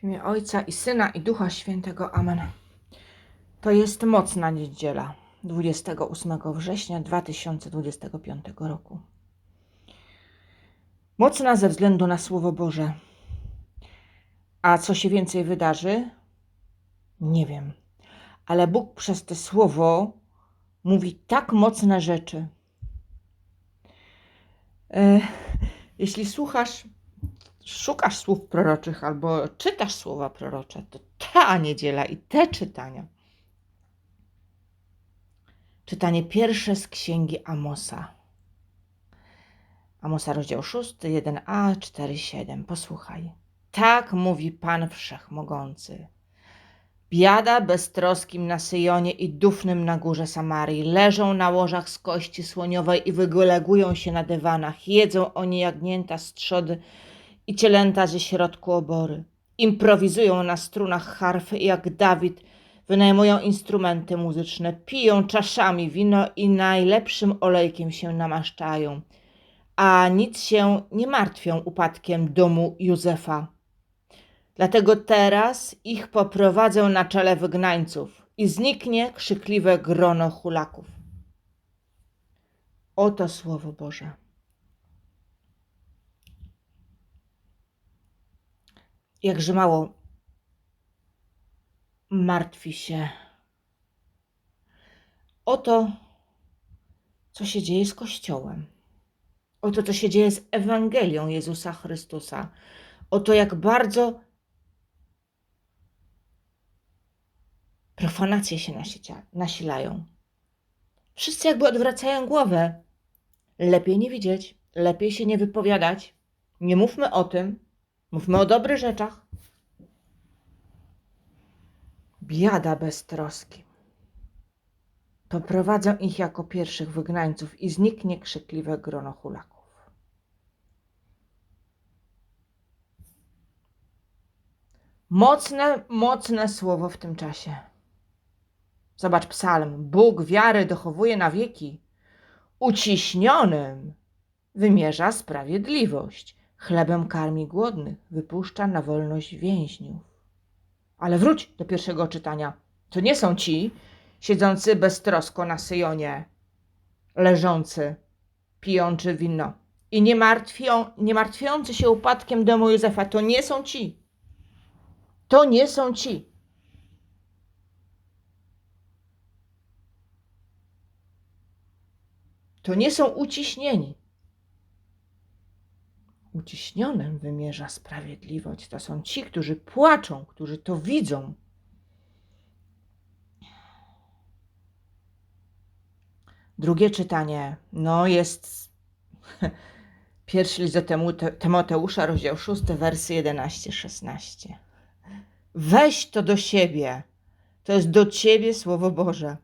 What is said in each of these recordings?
W imię Ojca i Syna i Ducha Świętego. Amen. To jest mocna niedziela 28 września 2025 roku. Mocna ze względu na Słowo Boże. A co się więcej wydarzy? Nie wiem. Ale Bóg przez to Słowo mówi tak mocne rzeczy. E, jeśli słuchasz szukasz słów proroczych albo czytasz słowa prorocze, to ta niedziela i te czytania. Czytanie pierwsze z księgi Amosa. Amosa, rozdział 6, 1a, 4, 7. Posłuchaj. Tak mówi Pan Wszechmogący. Biada beztroskim na Syjonie i dufnym na górze Samarii. Leżą na łożach z kości słoniowej i wygolegują się na dywanach. Jedzą oni jagnięta z trzody i cielęta ze środku obory. Improwizują na strunach harfy jak Dawid wynajmują instrumenty muzyczne, piją czaszami wino i najlepszym olejkiem się namaszczają, a nic się nie martwią upadkiem domu Józefa. Dlatego teraz ich poprowadzę na czele wygnańców i zniknie krzykliwe grono hulaków. Oto słowo Boże. Jakże mało martwi się o to, co się dzieje z Kościołem, o to, co się dzieje z Ewangelią Jezusa Chrystusa, o to, jak bardzo profanacje się nasilają. Wszyscy jakby odwracają głowę. Lepiej nie widzieć, lepiej się nie wypowiadać. Nie mówmy o tym, Mówmy o dobrych rzeczach. Biada beztroskim. Poprowadzę ich jako pierwszych wygnańców i zniknie krzykliwe grono hulaków. Mocne, mocne słowo w tym czasie. Zobacz psalm. Bóg wiary dochowuje na wieki. Uciśnionym wymierza sprawiedliwość Chlebem karmi głodnych, wypuszcza na wolność więźniów. Ale wróć do pierwszego czytania. To nie są ci siedzący beztrosko na syjonie, leżący, pijący wino i nie, martwią, nie martwiący się upadkiem domu Józefa. To nie są ci. To nie są ci. To nie są uciśnieni uciśnionym wymierza sprawiedliwość. To są ci, którzy płaczą, którzy to widzą. Drugie czytanie, no jest pierwszy list do Tymoteusza, rozdział 6, wersy 11-16. Weź to do siebie. To jest do ciebie słowo Boże.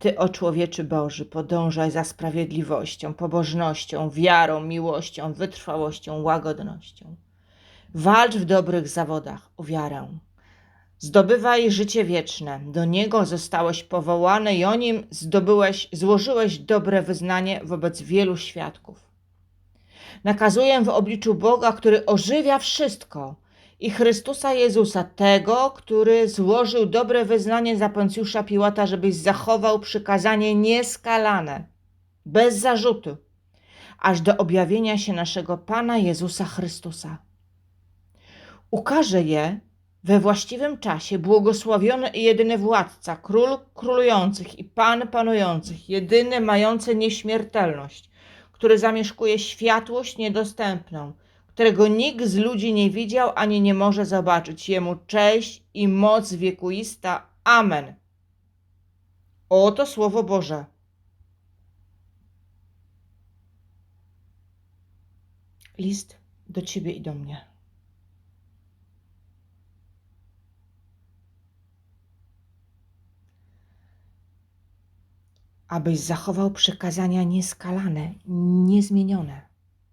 Ty, o człowieczy Boży, podążaj za sprawiedliwością, pobożnością, wiarą, miłością, wytrwałością, łagodnością. Walcz w dobrych zawodach o wiarę. Zdobywaj życie wieczne. Do niego zostałeś powołany i o nim zdobyłeś, złożyłeś dobre wyznanie wobec wielu świadków. Nakazuję w obliczu Boga, który ożywia wszystko, i Chrystusa Jezusa, tego, który złożył dobre wyznanie za Poncjusza Piłata, żebyś zachował przykazanie nieskalane, bez zarzutu, aż do objawienia się naszego Pana Jezusa Chrystusa. Ukaże je we właściwym czasie błogosławiony i jedyny władca, król królujących i pan panujących, jedyny mający nieśmiertelność, który zamieszkuje światłość niedostępną, którego nikt z ludzi nie widział ani nie może zobaczyć. Jemu cześć i moc wiekuista. Amen. Oto słowo Boże. List do ciebie i do mnie. Abyś zachował przykazania nieskalane, niezmienione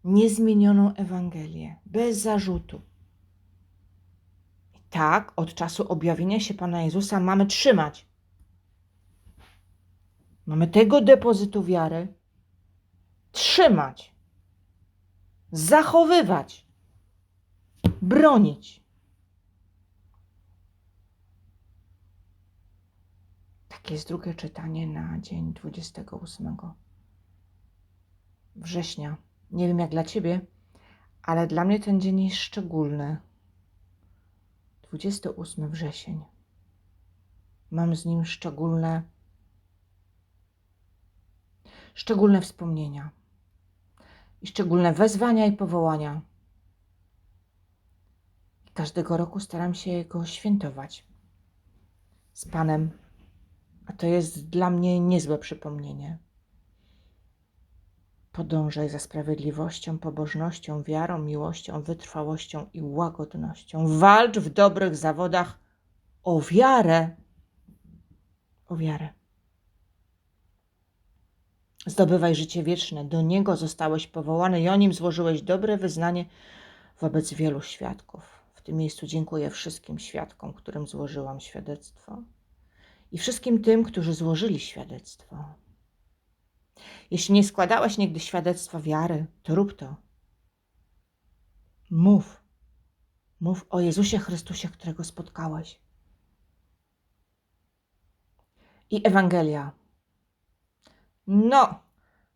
niezmienioną Ewangelię, bez zarzutu. I tak od czasu objawienia się Pana Jezusa mamy trzymać. Mamy tego depozytu wiary trzymać, zachowywać, bronić. Takie jest drugie czytanie na dzień 28 września nie wiem jak dla ciebie, ale dla mnie ten dzień jest szczególny. 28 wrzesień. Mam z nim szczególne, szczególne wspomnienia i szczególne wezwania i powołania. Każdego roku staram się go świętować z Panem, a to jest dla mnie niezłe przypomnienie. Podążaj za sprawiedliwością, pobożnością, wiarą, miłością, wytrwałością i łagodnością. Walcz w dobrych zawodach o wiarę. O wiarę. Zdobywaj życie wieczne. Do niego zostałeś powołany i o nim złożyłeś dobre wyznanie wobec wielu świadków. W tym miejscu dziękuję wszystkim świadkom, którym złożyłam świadectwo i wszystkim tym, którzy złożyli świadectwo. Jeśli nie składałeś nigdy świadectwa wiary, to rób to. Mów. Mów o Jezusie Chrystusie, którego spotkałeś. I Ewangelia. No,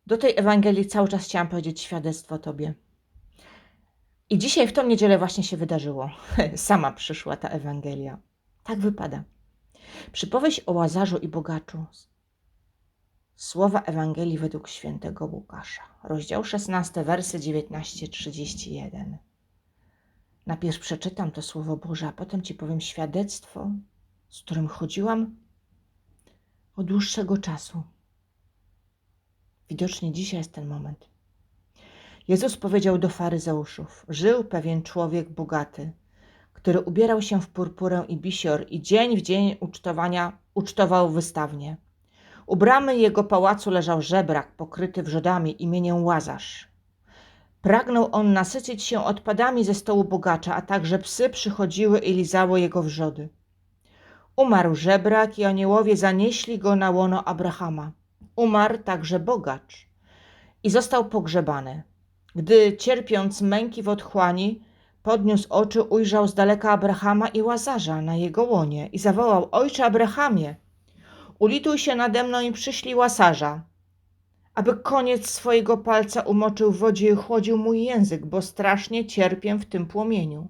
do tej Ewangelii cały czas chciałam powiedzieć świadectwo Tobie. I dzisiaj w tą niedzielę właśnie się wydarzyło. Sama przyszła ta Ewangelia. Tak wypada. Przypowieść o Łazarzu i bogaczu. Słowa Ewangelii według świętego Łukasza. Rozdział 16, wersy 19-31. Najpierw przeczytam to Słowo Boże, a potem Ci powiem świadectwo, z którym chodziłam od dłuższego czasu. Widocznie dzisiaj jest ten moment. Jezus powiedział do faryzeuszów: Żył pewien człowiek bogaty, który ubierał się w purpurę i bisior i dzień w dzień ucztowania ucztował wystawnie. U bramy jego pałacu leżał żebrak pokryty wrzodami imieniem Łazarz. Pragnął on nasycić się odpadami ze stołu bogacza, a także psy przychodziły i lizały jego wrzody. Umarł żebrak i aniołowie zanieśli go na łono Abrahama. Umarł także bogacz i został pogrzebany. Gdy cierpiąc męki w otchłani, podniósł oczy, ujrzał z daleka Abrahama i Łazarza na jego łonie i zawołał: Ojcze Abrahamie, ulituj się nade mną i przyślij Łazarza, aby koniec swojego palca umoczył w wodzie i chłodził mój język, bo strasznie cierpię w tym płomieniu.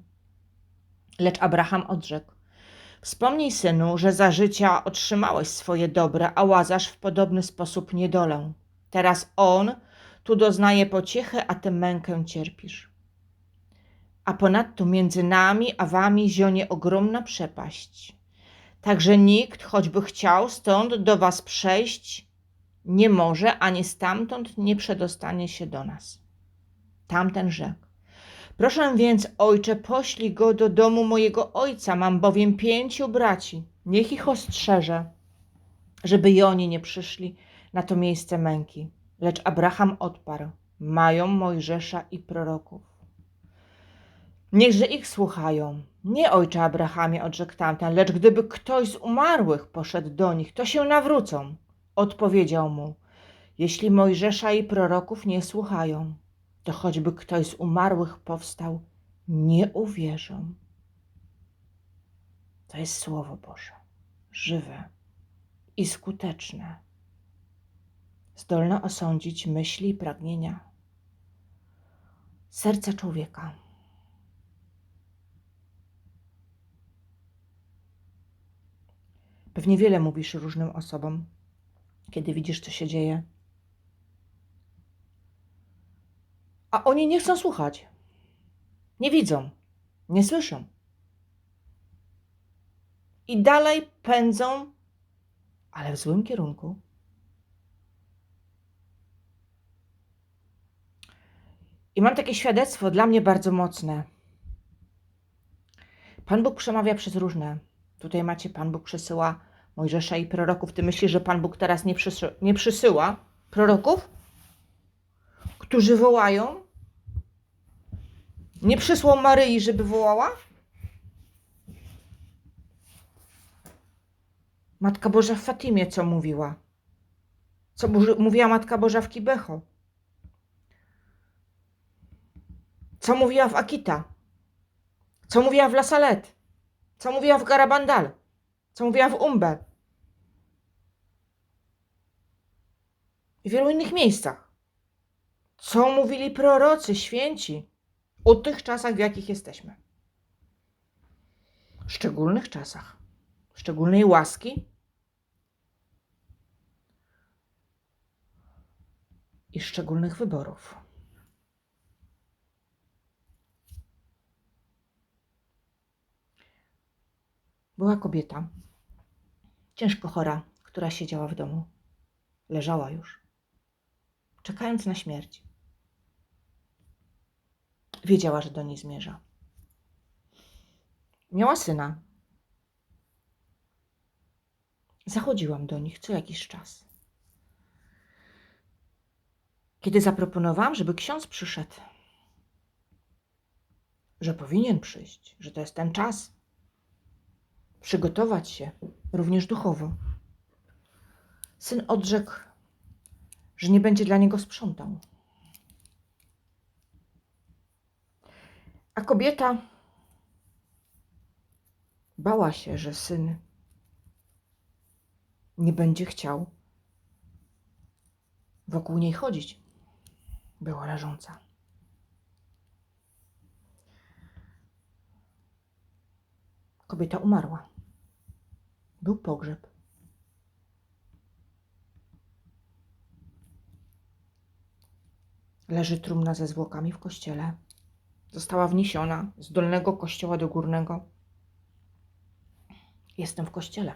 Lecz Abraham odrzekł: Wspomnij, synu, że za życia otrzymałeś swoje dobre, a Łazarz w podobny sposób niedolę. Teraz on tu doznaje pociechy, a ty mękę cierpisz. A ponadto między nami a wami zionie ogromna przepaść. Także nikt, choćby chciał stąd do was przejść, nie może, ani stamtąd nie przedostanie się do nas. Tamten rzekł. Proszę więc, ojcze, poślij go do domu mojego ojca, mam bowiem pięciu braci. Niech ich ostrzeże, żeby i oni nie przyszli na to miejsce męki. Lecz Abraham odparł: Mają Mojżesza i proroków. Niechże ich słuchają. Nie ojcze Abrahamie, odrzekł tamten, lecz gdyby ktoś z umarłych poszedł do nich, to się nawrócą. Odpowiedział mu: Jeśli Mojżesza i proroków nie słuchają, to choćby ktoś z umarłych powstał, nie uwierzą. To jest Słowo Boże, żywe i skuteczne, zdolne osądzić myśli i pragnienia serca człowieka. Pewnie wiele mówisz różnym osobom, kiedy widzisz, co się dzieje. A oni nie chcą słuchać. Nie widzą, nie słyszą. I dalej pędzą, ale w złym kierunku. I mam takie świadectwo dla mnie bardzo mocne. Pan Bóg przemawia przez różne. Tutaj macie, Pan Bóg przesyła Mojżesza i proroków. Ty myślisz, że Pan Bóg teraz nie, przysy nie przysyła proroków, którzy wołają? Nie przysłał Maryi, żeby wołała? Matka Boża w Fatimie co mówiła? Co mówiła Matka Boża w Kibecho? Co mówiła w Akita? Co mówiła w La Salette? Co mówiła w Garabandal? co mówiła w Umbe? i w wielu innych miejscach. Co mówili prorocy, święci o tych czasach, w jakich jesteśmy. W szczególnych czasach, szczególnej łaski i szczególnych wyborów. Była kobieta, ciężko chora, która siedziała w domu. Leżała już, czekając na śmierć. Wiedziała, że do niej zmierza. Miała syna. Zachodziłam do nich co jakiś czas. Kiedy zaproponowałam, żeby ksiądz przyszedł, że powinien przyjść, że to jest ten czas, przygotować się również duchowo. Syn odrzekł, że nie będzie dla niego sprzątał. A kobieta bała się, że syn nie będzie chciał wokół niej chodzić. Była leżąca. Kobieta umarła. Był pogrzeb. Leży trumna ze zwłokami w kościele. Została wniesiona z dolnego kościoła do górnego. Jestem w kościele.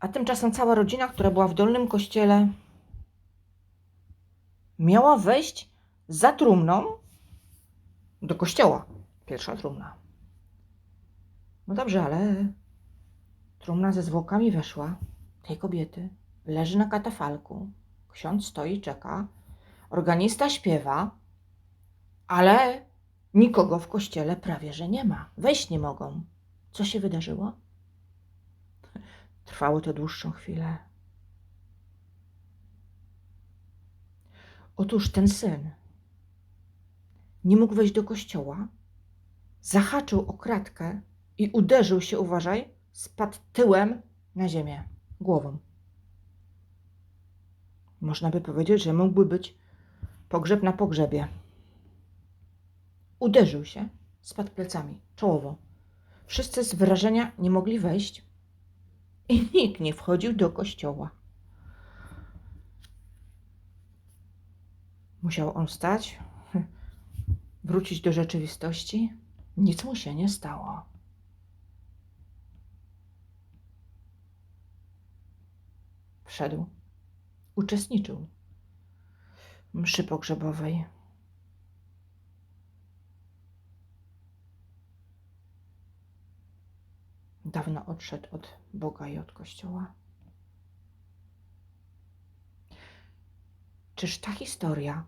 A tymczasem cała rodzina, która była w dolnym kościele, miała wejść za trumną do kościoła. Pierwsza trumna. No dobrze, ale trumna ze zwłokami weszła tej kobiety. Leży na katafalku. Ksiądz stoi, czeka. Organista śpiewa, ale nikogo w kościele prawie że nie ma. Wejść nie mogą. Co się wydarzyło? Trwało to dłuższą chwilę. Otóż ten syn nie mógł wejść do kościoła, zahaczył o kratkę i uderzył się, uważaj, spadł tyłem na ziemię, głową. Można by powiedzieć, że mógłby być pogrzeb na pogrzebie. Uderzył się, spadł plecami, czołowo. Wszyscy z wrażenia nie mogli wejść i nikt nie wchodził do kościoła. Musiał on wstać, wrócić do rzeczywistości. Nic mu się nie stało. Wszedł, uczestniczył mszy pogrzebowej. Dawno odszedł od Boga i od Kościoła. Czyż ta historia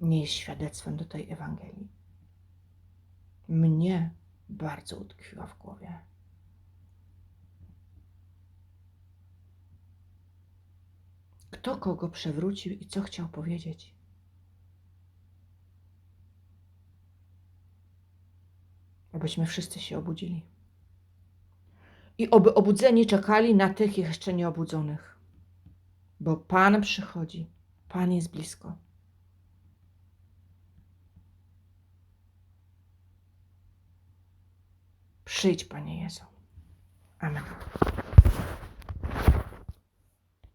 nie jest świadectwem do tej Ewangelii? Mnie bardzo utkwiła w głowie. Kto kogo przewrócił i co chciał powiedzieć? Obyśmy wszyscy się obudzili. I oby obudzeni czekali na tych jeszcze nieobudzonych. Bo Pan przychodzi, Pan jest blisko. Przyjdź, Panie Jezu. Amen.